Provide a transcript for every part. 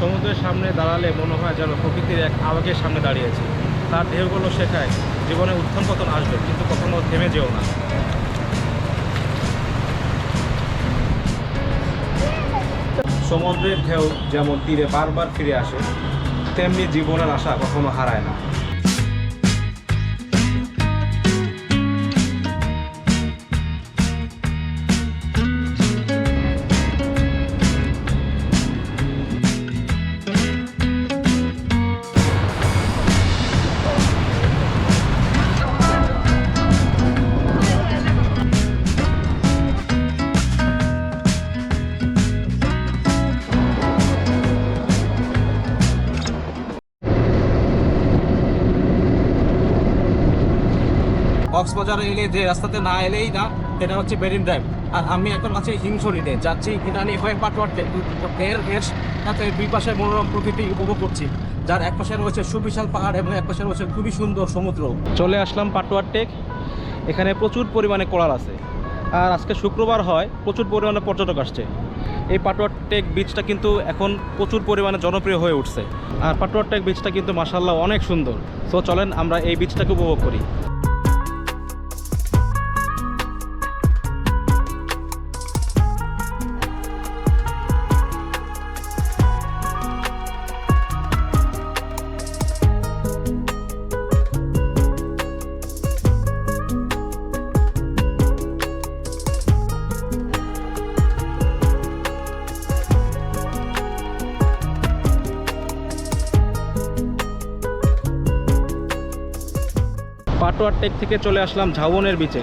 সমুদ্রের সামনে দাঁড়ালে মনে হয় যেন প্রকৃতির এক আবেগের সামনে দাঁড়িয়েছে। তার ঢেউগুলো শেখায় জীবনে উত্থান পতন আসবে, কিন্তু কখনো থেমে যেও না। সমুদ্রের ঢেউ যেমন তীরে বারবার ফিরে আসে, তেমনি জীবনের আশা কখনো হারায় না। কক্সবাজার এলে যে রাস্তাতে না এলেই না এটা হচ্ছে বেরিন ড্রাইভ আর আমি এখন আছি হিমশরীতে যাচ্ছি ইরানি হয়ে পাটওয়ারতে এর এর সাথে দুই পাশে মনোরম প্রকৃতি উপভোগ করছি। যার এক পাশে রয়েছে সুবিশাল পাহাড় এবং এক পাশে রয়েছে খুবই সুন্দর সমুদ্র। চলে আসলাম পাটওয়ার টেক। এখানে প্রচুর পরিমাণে কোরাল আছে। আর আজকে শুক্রবার হয়, প্রচুর পরিমাণে পর্যটক আসছে। এই পাটওয়ার টেক বিচটা কিন্তু এখন প্রচুর পরিমাণে জনপ্রিয় হয়ে উঠছে। আর পাটওয়ার টেক বিচটা কিন্তু মাসাল্লাহ অনেক সুন্দর। সো চলেন আমরা এই বিচটাকে উপভোগ করি। পাটোয়ার টেক থেকে চলে আসলাম ঝাউবনের বিচে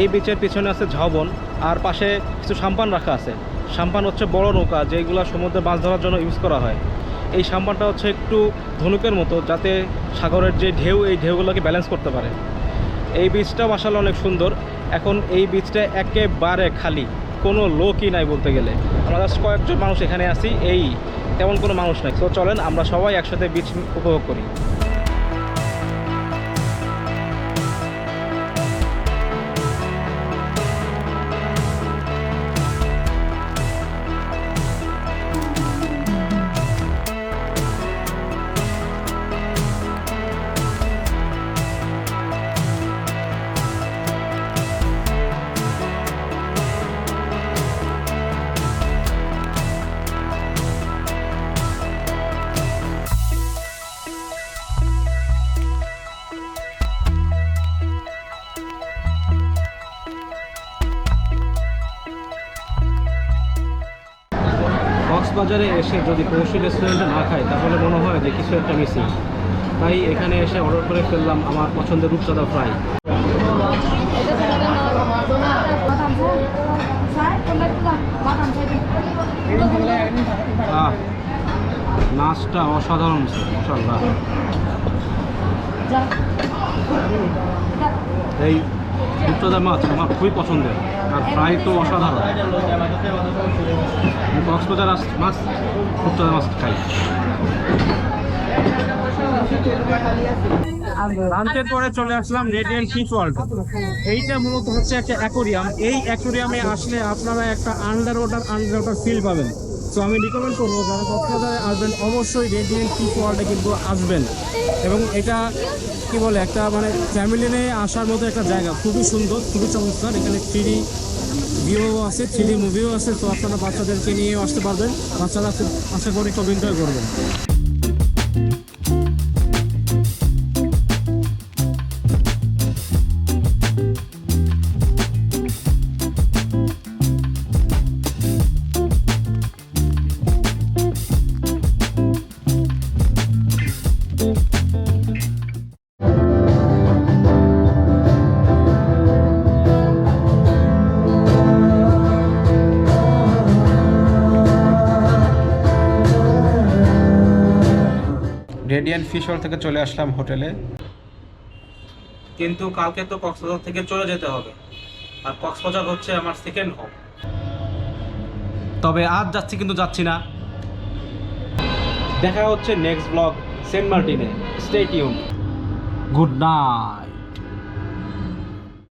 এই বিচের পিছনে আছে ঝাউবন, আর পাশে কিছু সাম্পান রাখা আছে। সাম্পান হচ্ছে বড় নৌকা, যেগুলো সমুদ্রে মাছ ধরার জন্য ইউজ করা হয়। এই সাম্পানটা হচ্ছে একটু ধনুকের মতো, যাতে সাগরের যে ঢেউ, এই ঢেউগুলোকে ব্যালেন্স করতে পারে। এই বীজটা আসলে অনেক সুন্দর। এখন এই বীজটা একেবারে খালি, কোনো লোকই নাই বলতে গেলে। আমরা জাস্ট কয়েকজন মানুষ এখানে আছি, এই তেমন কোনো মানুষ নাই। তো চলেন, আমরা সবাই একসাথে বীজ উপভোগ করি। কক্সবাজারে এসে যদি পৌঁছি রেস্টুরেন্টে না খাই তাহলে মনে হয় যে কিছু একটা মিসিং তাই এখানে এসে অর্ডার করে ফেললাম আমার পছন্দের রূপচাঁদা ফ্রাই মাছটা অসাধারণ ছিল মশাল্লাহ এই রূপচাঁদা মাছ, আমার খুবই পছন্দের। আর ফ্রাই তো অসাধারণ। আমি কক্সবাজার মাছ রূপচাঁদা মাছ খাই। লাঞ্চের পরে চলে আসলাম রেডিয়েন্ট ফিশ ওয়ার্ল্ড এইটা মূলত হচ্ছে একটা অ্যাকোরিয়াম এই অ্যাকোরিয়ামে আসলে আপনারা একটা under water under water feel পাবেন। তো আমি রিকমেন্ড করব যারা কক্সবাজারে আসবেন, অবশ্যই রেডিমেন্ট টি ওয়ার্ল্ডে কিন্তু আসবেন। এবং এটা কি বলে, একটা মানে ফ্যামিলি নিয়ে আসার মতো একটা জায়গা। খুবই সুন্দর, খুবই চমৎকার। এখানে থ্রি ভিউ আছে থ্রি মুভিও আছে। তো আপনারা বাচ্চাদেরকে নিয়ে আসতে পারবেন। বাচ্চারা আশা করি খুব এনজয় করবেন। রেডিয়ান ফিশ হল থেকে চলে আসলাম হোটেলে। কিন্তু কালকে তো কক্সবাজার থেকে চলে যেতে হবে। আর কক্সবাজার হচ্ছে আমার সেকেন্ড হোম তবে আজ যাচ্ছি কিন্তু যাচ্ছি না। দেখা হচ্ছে নেক্সট ব্লগ সেন্ট মার্টিনে স্টে টিউন গুড নাইট